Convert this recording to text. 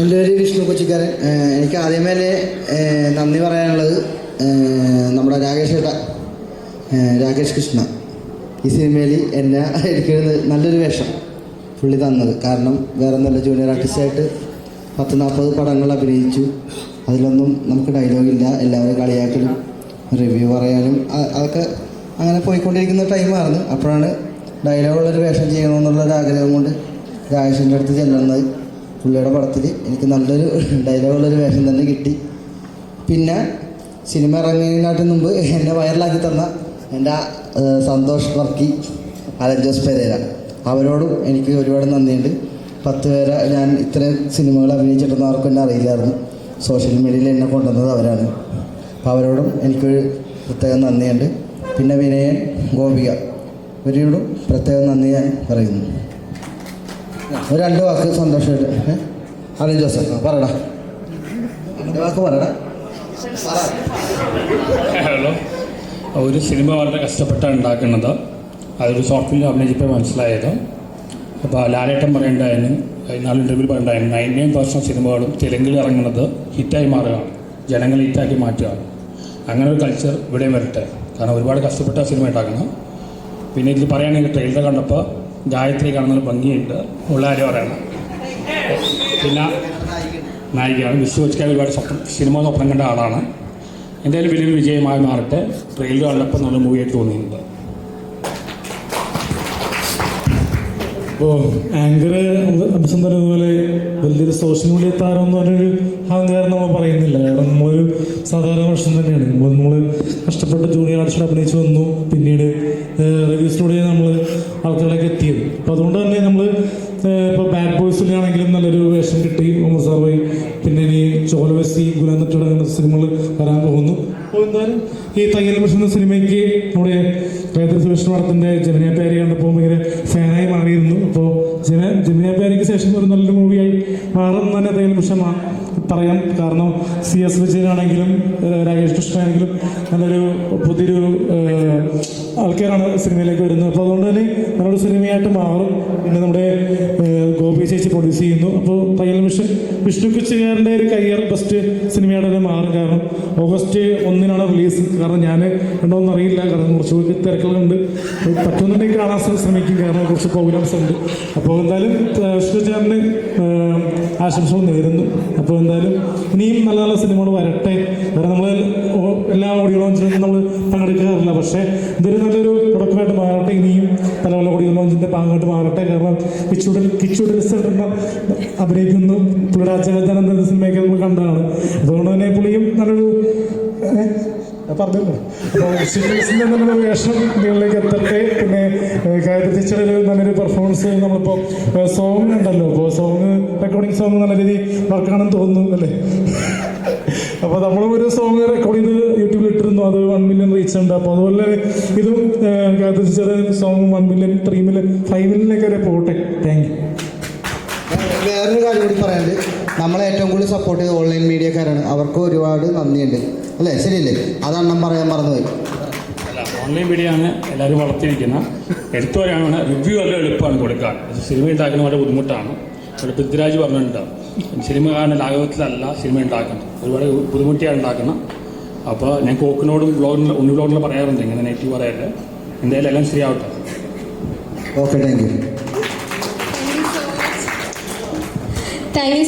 എന്റെ പേര് വിഷ്ണു കൊച്ചിക്കാരൻ. എനിക്ക് ആദ്യമേ തന്നെ നന്ദി പറയാനുള്ളത് നമ്മുടെ രാകേഷ് ഏട്ട. രാകേഷ് കൃഷ്ണ. ഈ സിനിമയിൽ എന്നെ എനിക്ക് നല്ലൊരു വേഷം പുള്ളി തന്നത്. കാരണം വേറെ നല്ല ജൂനിയർ ആർട്ടിസ്റ്റായിട്ട് പത്ത് നാൽപ്പത് പടങ്ങൾ അഭിനയിച്ചു. അതിലൊന്നും നമുക്ക് ഡയലോഗില്ല എല്ലാവരും കളിയാക്കലും റിവ്യൂ പറയാനും അതൊക്കെ അങ്ങനെ പോയിക്കൊണ്ടിരിക്കുന്ന ടൈമായിരുന്നു അപ്പോഴാണ് ഡയലോഗുള്ളൊരു വേഷം ചെയ്യണമെന്നുള്ളൊരു ആഗ്രഹം കൊണ്ട് രാജേഷിന്റെ അടുത്ത് ചെല്ലുന്നത്. പുള്ളിയുടെ പടത്തിൽ എനിക്ക് നല്ലൊരു ഡയലോഗുള്ളൊരു വേഷം തന്നെ കിട്ടി. പിന്നെ സിനിമ ഇറങ്ങുന്നതിനായിട്ട് മുമ്പ് എന്നെ വൈറലാക്കി തന്ന എന്റെ സന്തോഷ് വർക്കി അലൻ ജോസ് പെരേര. അവരോടും എനിക്ക് ഒരുപാട് നന്ദിയുണ്ട്. പത്ത് പേരെ ഞാൻ ഇത്രയും സിനിമകൾ അഭിനയിച്ചിട്ടൊന്നും ആർക്കും എന്നെ അറിയില്ലായിരുന്നു. സോഷ്യൽ മീഡിയയിൽ എന്നെ കൊണ്ടുവന്നത് അവരാണ്. അപ്പോൾ അവരോടും എനിക്കൊരു പ്രത്യേകം നന്ദിയുണ്ട്. പിന്നെ വിനയൻ ഗോപിക. ഇവരോടും പ്രത്യേകം നന്ദി ഞാൻ പറയുന്നു. രണ്ട് വാക്ക് സന്തോഷമായിട്ട്? അലൻ ജോസഫ് പറടാ രണ്ട് വാക്ക് പറടാ ഹലോ. ഒരു സിനിമ വളരെ കഷ്ടപ്പെട്ടാണ് ഉണ്ടാക്കുന്നത്. അതൊരു ഷോർട്ട് ഫിലിം അഭിനയിച്ചപ്പോൾ മനസ്സിലായത്. അപ്പോൾ ലാലേട്ടൻ പറയേണ്ടായിരുന്നു നാല് ഇന്റർവ്യൂ പറയേണ്ടായിരുന്നു നയൻ നയൻ പെർസെന്റ് സിനിമകളും തെലുങ്കിൽ ഇറങ്ങുന്നത് ഹിറ്റായി മാറുകയാണ്. ജനങ്ങൾ ഹിറ്റാക്കി മാറ്റുകയാണ്. അങ്ങനെ ഒരു കൾച്ചർ ഇവിടെയും വരട്ടെ. കാരണം ഒരുപാട് കഷ്ടപ്പെട്ട സിനിമ ഉണ്ടാക്കണം പിന്നെ ഇതിൽ പറയുകയാണെങ്കിൽ ട്രെയിലർ കണ്ടപ്പോൾ ഗായത്രി കാണുന്നൊരു ഭംഗിയുണ്ട്. ഉള്ളാരോരാണ് പിന്നെ നായികയാണ്. വിശ്വ വെച്ചാൽ ഒരുപാട് സ്വപ്നം സിനിമ സ്വപ്നം കണ്ട ആളാണ്. എന്തായാലും വലിയൊരു വിജയമായി മാറട്ടെ. ട്രെയിലർ കണ്ടപ്പോൾ നല്ല മൂവിയായിട്ട് തോന്നിയിട്ടുണ്ട്. ഇപ്പോൾ ആങ്കർ അംശം പറഞ്ഞതുപോലെ വലിയൊരു സോഷ്യൽ മീഡിയ താരം എന്ന് പറഞ്ഞൊരു അഹങ്കാരം നമ്മൾ പറയുന്നില്ല. കാരണം നമ്മളൊരു സാധാരണ പ്രശ്നം തന്നെയാണ്. നമ്മൾ കഷ്ടപ്പെട്ട് ജൂനിയർ ആർട്ടിസ്റ്റ് അഭിനയിച്ച് വന്നു. പിന്നീട് റിവ്യൂസിലൂടെ നമ്മൾ ആൾക്കാരിലേക്ക് എത്തിയത്. അപ്പോൾ അതുകൊണ്ട് തന്നെ നമ്മൾ ഇപ്പോൾ ബാഡ് ബോയ്സിലാണെങ്കിലും നല്ലൊരു വേഷം കിട്ടി. ഉമർ സാർ പിന്നെ ഇനി ചോലവസി ഗുലാന്നിട്ട് സിനിമകൾ വരാൻ പോകുന്നു. അപ്പോൾ എന്തായാലും ഈ തയ്യൽ മിഷൻ എന്ന സിനിമയ്ക്ക് നമ്മുടെ ഗായത്രി സുരേഷ് പടത്തിന്റെ ജമിന പേരി കണ്ടപ്പോൾ ഭയങ്കര ഫാനായി മാറിയിരുന്നു. അപ്പോൾ ജന ജമിന പേരിക്ക് ശേഷം ഒരു നല്ലൊരു മൂവിയായി മാറും തന്നെ തയ്യൽ മിഷൻ പറയാം. കാരണം സി എസ് വിജയനാണെങ്കിലും രാകേഷ് കൃഷ്ണനാണെങ്കിലും നല്ലൊരു പുതിയൊരു ആൾക്കാരാണ് സിനിമയിലേക്ക് വരുന്നത്. അപ്പോൾ അതുകൊണ്ട് തന്നെ നല്ലൊരു സിനിമയായിട്ട് മാറും. പിന്നെ നമ്മുടെ ഗോപി ചേച്ചി പ്രൊഡ്യൂസ് ചെയ്യുന്നു. അപ്പോൾ തയ്യൽ മിഷൻ വിഷ്ണു കുച്ചുകാരന്റെ ഒരു കരിയർ ബെസ്റ്റ് സിനിമയായിട്ട് തന്നെ മാറും. കാരണം ഓഗസ്റ്റ് ഒന്നിനാണ് റിലീസ് കാരണം ഞാൻ ഉണ്ടോയെന്ന് അറിയില്ല. കാരണം കുറച്ച് തിരക്കുകളുണ്ട്. പറ്റുന്നുണ്ടെങ്കിൽ കാണാൻ ശ്ര- ശ്രമിക്കും. കാരണം കുറച്ച് പ്രോഗ്രാംസ് ഉണ്ട്. അപ്പോൾ എന്തായാലും വിഷ്ണു ഏഹ്, ആശംസകൾ നേരുന്നു. അപ്പോൾ എന്തായാലും ഇനിയും നല്ല നല്ല സിനിമകൾ വരട്ടെ. കാരണം നമ്മൾ എല്ലാ ഓഡിയോ ലോഞ്ചിലും നമ്മൾ പങ്കെടുക്കാറില്ല. പക്ഷേ ഇതൊരു നല്ലൊരു തുടക്കമായിട്ട് മാറട്ടെ. ഇനിയും പല പല ഓഡിയോ ലോഞ്ചിന്റെ ഭാഗമായിട്ട് മാറട്ടെ. കാരണം കിച്ചുടൽ കിച്ചുടൽ റിസൾട്ട് അഭിനയിക്കുന്നു. പുള്ളിയുടെ അച്ഛനച്ഛൻ എന്ന സിനിമയൊക്കെ നമ്മൾ കണ്ടതാണ്. അതുകൊണ്ട് തന്നെ പുള്ളിയും നല്ലൊരു ഞാൻ അപ്പോൾ വേഷം നിങ്ങളിലേക്ക് എത്തട്ടെ. പിന്നെ ഗായത്രി ചേച്ചിയുടെ നല്ലൊരു പെർഫോമൻസ് നമ്മളിപ്പോൾ സോങ് ഉണ്ടല്ലോ. അപ്പോ സോങ് റെക്കോർഡിങ് സോങ് നല്ല രീതിയിൽ വർക്കാണെന്ന് തോന്നുന്നു അല്ലേ? അപ്പോൾ നമ്മളും ഒരു സോങ് റെക്കോർഡ് ചെയ്ത് യൂട്യൂബിൽ ഇട്ടിരുന്നു. അത് വൺ മില്യൺ റീച്ച് ഉണ്ട്. അപ്പോൾ അതുപോലെ ഇതും ഗായത്രി ചേച്ചിയുടെ song one million three million five മില്യണിലേക്ക് വരെ പോട്ടെ. താങ്ക് യു വേറൊരു കാര്യം കൂടി പറയാനുണ്ട്. നമ്മളെ ഏറ്റവും കൂടുതൽ സപ്പോർട്ട് ചെയ്ത ഓൺലൈൻ മീഡിയക്കാരാണ് അവർക്ക് ഒരുപാട് നന്ദിയുണ്ട്. അല്ലേ? ശരിയല്ലേ? അതാണ് ഞാൻ പറയാൻ മറന്നുപോയി. ഓൺലൈൻ മീഡിയയാണ് എല്ലാവരും വളർത്തിയിരിക്കുന്നത് എടുത്തു പറയുകയാണ് റിവ്യൂ വളരെ എളുപ്പമാണ് കൊടുക്കാൻ സിനിമ ഉണ്ടാക്കുന്ന വളരെ ബുദ്ധിമുട്ടാണ്. ഇവിടെ പൃഥ്വിരാജ് പറഞ്ഞിട്ടുണ്ട് സിനിമ കാണുന്ന ലാഘവത്തിലല്ല സിനിമ ഉണ്ടാക്കുന്നത്. ഒരുപാട് ബുദ്ധിമുട്ടിയാണ് ഉണ്ടാക്കുന്നത്. അപ്പോൾ ഞാൻ കോക്കിനോടും ബ്ലോഗിനും ഉണ്ണി ബ്ലോഗിലും പറയാറുണ്ട്. ഇങ്ങനെ നെഗറ്റീവ് പറയാറില്ല എന്തായാലും എല്ലാം ശരിയാവട്ടെ. Okay thank you thank you